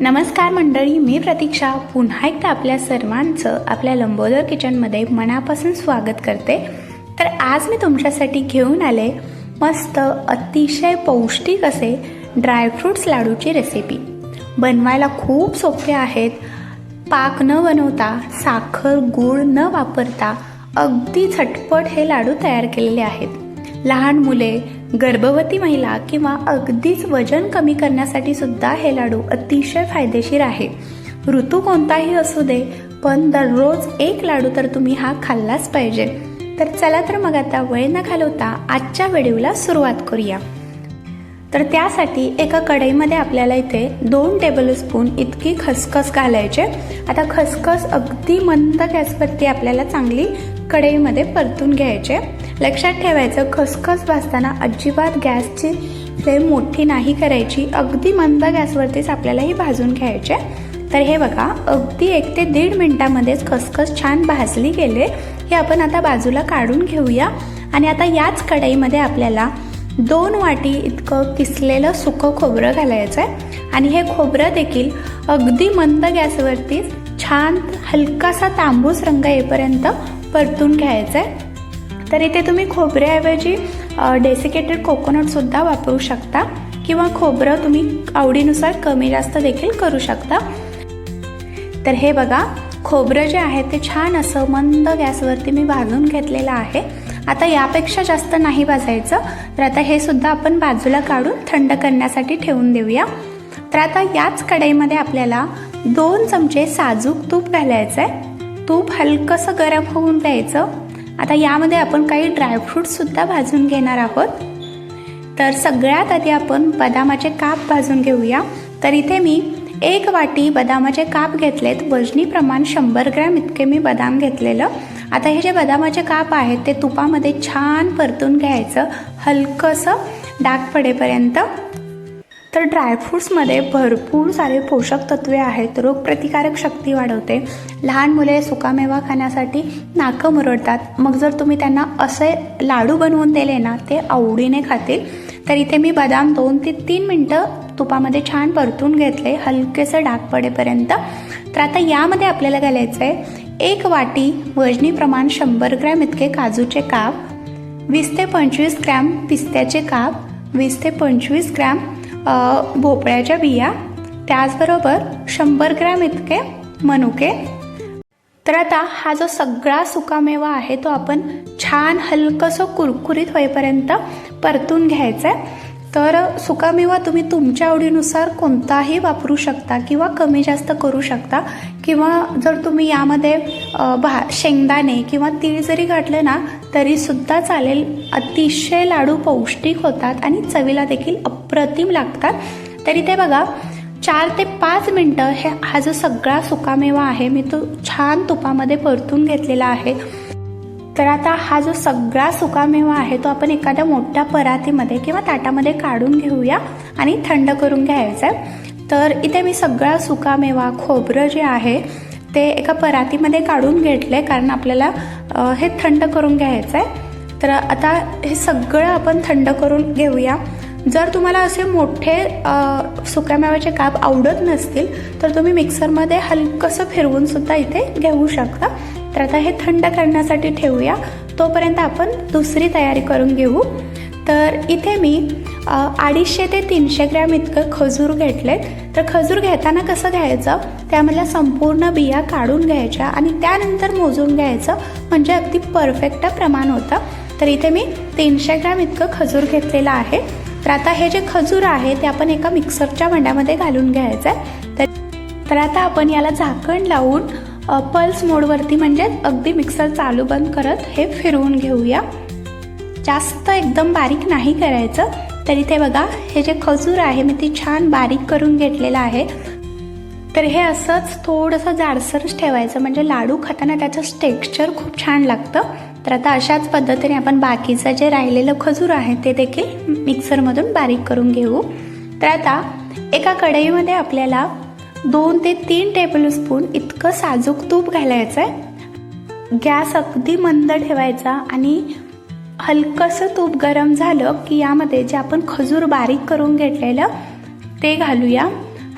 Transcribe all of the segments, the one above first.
नमस्कार मंडळी मी प्रतीक्षा. पुन्हा एकदा आपल्या सर्वांचं आपल्या लंबोदर किचनमध्ये मनापासून स्वागत करते. तर आज मी तुमच्यासाठी घेऊन आले मस्त अतिशय पौष्टिक असे ड्रायफ्रूट्स लाडूची रेसिपी बनवायला खूप सोपे आहेत. पाक न बनवता साखर गूळ न वापरता अगदी झटपट हे लाडू तयार केलेले आहेत. लहान मुले गर्भवती महिला किंवा अगदीच वजन कमी करण्यासाठी सुद्धा हे लाडू अतिशय फायदेशीर आहे. ऋतू कोणताही असू दे पण दररोज एक लाडू तर तुम्ही हा खाल्लाच पाहिजे. तर चला तर मग आता वेळ न घालवता आजच्या व्हिडिओला सुरुवात करूया. तर त्यासाठी एका कढईमध्ये आपल्याला इथे दोन टेबलस्पून इतकी खसखस घालायचे आता खसखस अगदी मंद गॅसवरती आपल्याला चांगली कढईमध्ये परतून घ्यायचे लक्षात ठेवायचं खसखस भाजताना अजिबात गॅसची फ्लेम मोठी नाही करायची. अगदी मंद गॅसवरतीच आपल्याला ही भाजून घ्यायचे. तर हे बघा अगदी एक ते दीड मिनिटामध्येच खसखस छान भाजली गेले. हे आपण आता बाजूला काढून घेऊया. आणि आता याच कढईमध्ये आपल्याला दोन वाटी इतकं किसलेलं सुकं खोबरं घालायचं आहे. आणि हे खोबरं देखील अगदी मंद गॅसवरतीच छान हलकासा तांबूस रंग येईपर्यंत परतून घ्यायचं आहे. तर इथे तुम्ही खोबऱ्याऐवजी डेसिकेटेड कोकोनटसुद्धा वापरू शकता किंवा खोबरं तुम्ही आवडीनुसार कमी जास्त देखील करू शकता. तर हे बघा खोबरं जे आहे ते छान असं मंद गॅसवरती मी भाजून घेतलेलं आहे. आता यापेक्षा जास्त नाही भाजायचं तर आता हे सुद्धा आपण बाजूला काढून थंड करण्यासाठी ठेवून देऊया. तर आता याच कढईमध्ये आपल्याला दोन चमचे साजूक तूप घालायचं आहे तूप हलकंसं गरम होऊन द्यायचं. आता यामध्ये आपण काही ड्रायफ्रूटसुद्धा भाजून घेणार आहोत. तर सगळ्यात आधी आपण बदामाचे काप भाजून घेऊया. तर इथे मी एक वाटी बदामाचे काप घेतलेत. वजनी प्रमाण शंभर ग्रॅम इतके मी बदाम घेतलेलं. आता हे जे बदामाचे काप आहेत ते तुपामध्ये छान परतून घ्यायचं. हलकंसं डाग पडेपर्यंत. तर ड्रायफ्रूट्समध्ये भरपूर सारे पोषक तत्वे आहेत. रोगप्रतिकारक शक्ती वाढवते. लहान मुले सुकामेवा खाण्यासाठी नाकं मुरडतात. मग जर तुम्ही त्यांना असे लाडू बनवून दिले ना ते आवडीने खातील. तर इथे मी बदाम दोन ते तीन मिनटं तुपामध्ये छान परतून घेतले. हलकेसं डाग पडेपर्यंत. तर आता यामध्ये आपल्याला घालायचं आहे एक वाटी वजनी प्रमाण शंभर ग्रॅम इतके काजूचे काप वीस ते पंचवीस ग्रॅम पिस्त्याचे काप वीस ते पंचवीस ग्रॅम भोपळ्याच्या बिया त्याचबरोबर शंभर ग्रॅम इतके मनुके. तर आता हा जो सगळा सुकामेवा आहे तो आपण छान हलकंसं कुरकुरीत होईपर्यंत परतून घ्यायचा आहे. तर सुकामेवा तुम्ही तुमच्या आवडीनुसार कोणताही वापरू शकता किंवा कमी जास्त करू शकता किंवा जर तुम्ही यामध्ये भा शेंगदाणे किंवा तीळ जरी घातले ना तरीसुद्धा चालेल. अतिशय लाडू पौष्टिक होतात आणि चवीला देखील अप अप्रतिम लागतात. तरी ते बघा चार ते पाच मिनटं हे हा जो सगळा सुकामेवा आहे मी तो छान तुपामध्ये परतून घेतलेला आहे. तर आता हा जो सगळा सुकामेवा आहे तो आपण एखाद्या मोठ्या परातीमध्ये किंवा ताटामध्ये काढून घेऊया आणि थंड करून घ्यायचा आहे तर इथे मी सगळा सुकामेवा खोबरं जे आहे ते एका परातीमध्ये काढून घेतलं आहे कारण आपल्याला हे थंड करून घ्यायचं आहे तर आता हे सगळं आपण थंड करून घेऊया. जर तुम्हाला असे मोठे सुक्यामेवाचे काप आवडत नसतील तर तुम्ही मिक्सरमध्ये हलकंसं फिरवून सुद्धा इथे घेऊ शकता. तर आता हे थंड करण्यासाठी ठेवूया. तोपर्यंत आपण दुसरी तयारी करून घेऊ. तर इथे मी अडीचशे ते तीनशे ग्रॅम इतकं खजूर घेतलेत. तर खजूर घेताना कसं घ्यायचं? त्यामधल्या संपूर्ण बिया काढून घ्यायच्या आणि त्यानंतर मोजून घ्यायचं. म्हणजे अगदी परफेक्ट प्रमाण होतं. तर इथे मी तीनशे ग्रॅम इतकं खजूर घेतलेलं आहे. तर आता हे जे खजूर आहे ते आपण एका मिक्सरच्या भांड्यामध्ये घालून घ्यायचं आहे. तर आता आपण याला झाकण लावून पल्स मोडवरती म्हणजे अगदी मिक्सर चालू बंद करत हे फिरवून घेऊया. जास्त एकदम बारीक नाही करायचं. तरी ते बघा हे जे खजूर आहे मी ती छान बारीक करून घेतलेलं आहे. तर हे असंच थोडंसं जाडसरच ठेवायचं. म्हणजे लाडू खाताना त्याचं टेक्स्चर खूप छान लागतं. तर आता अशाच पद्धतीने आपण बाकीचं जे राहिलेलं खजूर आहे ते देखील मिक्सरमधून बारीक करून घेऊ. तर आता एका कढईमध्ये आपल्याला दोन ते तीन टेबलस्पून इतकं साजूक तूप घालायचं आहे. गॅस अगदी मंद ठेवायचा आणि हलकंसं तूप गरम झालं की यामध्ये जे आपण खजूर बारीक करून घेतलेलं ते घालूया.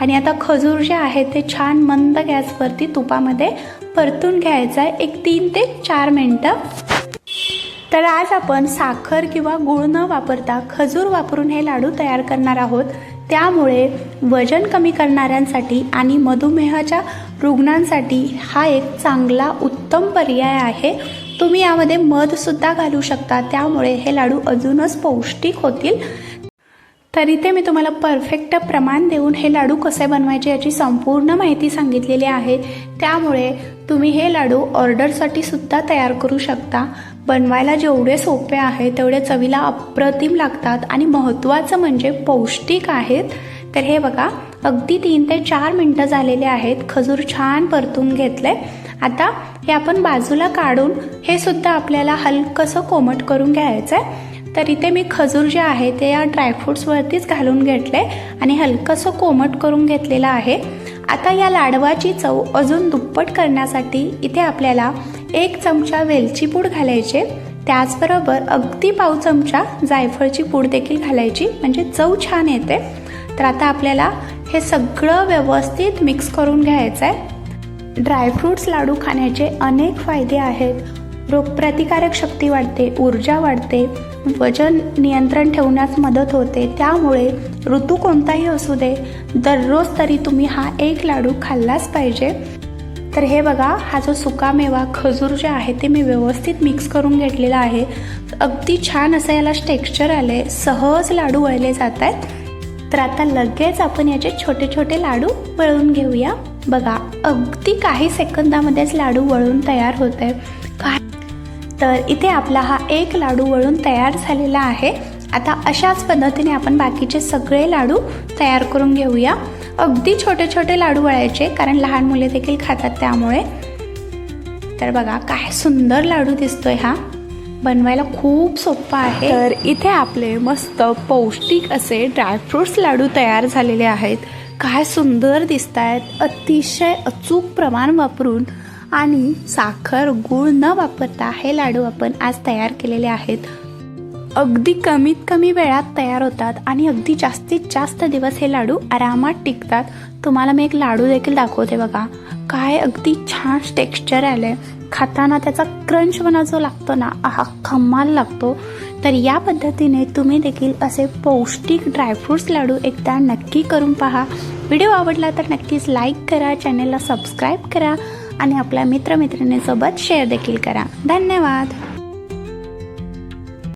आणि आता खजूर जे आहे ते छान मंद गॅसवरती तुपामध्ये परतून घ्यायचं आहे. एक तीन ते चार मिनटं. तर आज आपण साखर किंवा गूळ न वापरता खजूर वापरून हे लाडू तयार करणार आहोत. त्यामुळे वजन कमी करणाऱ्यांसाठी आणि मधुमेहाच्या रुग्णांसाठी हा एक चांगला उत्तम पर्याय आहे. तुम्ही यामध्ये मधसुद्धा घालू शकता. त्यामुळे हे लाडू अजूनच पौष्टिक होतील. तर इथे मी तुम्हाला परफेक्ट प्रमाण देऊन हे लाडू कसे बनवायचे याची संपूर्ण माहिती सांगितलेली आहे. त्यामुळे तुम्ही हे लाडू ऑर्डरसाठी सुद्धा तयार करू शकता. बनवायला जेवढे सोपे आहे तेवढे चवीला अप्रतिम लागतात आणि महत्त्वाचं म्हणजे पौष्टिक आहेत. तर हे बघा अगदी तीन ते चार मिनटं झालेले आहेत. खजूर छान परतून घेतले आता हे आपण बाजूला काढून हे सुद्धा आपल्याला हलकंसं कोमट करून घ्यायचं आहे तर इथे मी खजूर जे आहे ते या ड्रायफ्रूट्सवरतीच घालून घेतले आणि हलकंसं कोमट करून घेतलेलं आहे. आता या लाडवाची चव अजून दुप्पट करण्यासाठी इथे आपल्याला एक चमचा वेलची पूड घालायचे. त्याचबरोबर अगदी पाव चमचा जायफळची पूड देखील घालायची म्हणजे चव छान येते. तर आता आपल्याला हे सगळं व्यवस्थित मिक्स करून घ्यायचं आहे ड्रायफ्रूट्स लाडू खाण्याचे अनेक फायदे आहेत. रोगप्रतिकारक शक्ती वाढते ऊर्जा वाढते. वजन नियंत्रण ठेवण्यास मदत होते. त्यामुळे ऋतू कोणताही असू दे दररोज तरी तुम्ही हा एक लाडू खाल्लाच पाहिजे. तर हे बघा हा जो सुकामेवा खजूर जे आहे ते मी व्यवस्थित मिक्स करून घेतलेला आहे. अगदी छान असं याला टेक्स्चर आले सहज लाडू वळले जात आहेत तर आता लगेच आपण याचे छोटे छोटे लाडू वळून घेऊया. बघा अगदी काही सेकंदामध्येच लाडू वळून तयार होत आहे तर इथे आपला हा एक लाडू वळून तयार झालेला आहे. आता अशाच पद्धतीने आपण बाकीचे सगळे लाडू तयार करून घेऊया. अगदी छोटे छोटे लाडू वळायचे कारण लहान मुले देखील खातात त्यामुळे. तर बघा काय सुंदर लाडू दिसतोय हा. बनवायला खूप सोपा आहे. तर इथे आपले मस्त पौष्टिक असे ड्रायफ्रुट्स लाडू तयार झालेले आहेत. काय सुंदर दिसत आहेत अतिशय अचूक प्रमाण वापरून आणि साखर गूळ न वापरता हे लाडू आपण आज तयार केलेले आहेत. अगदी कमीत कमी वेळात तयार होतात आणि अगदी जास्तीत जास्त दिवस हे लाडू आरामात टिकतात. तुम्हाला मी एक लाडू देखील दाखवते बघा. काय अगदी छान टेक्स्चर आलं आहे खाताना त्याचा क्रंचपणा जो लागतो ना हा खम्माल लागतो. तर या पद्धतीने तुम्ही देखील असे पौष्टिक ड्रायफ्रूट्स लाडू एकदा नक्की करून पहा. व्हिडिओ आवडला तर नक्कीच लाईक करा चॅनेलला सबस्क्राईब करा. आणि आपल्या मित्रमैत्रिणींसोबत शेअर देखील करा. धन्यवाद.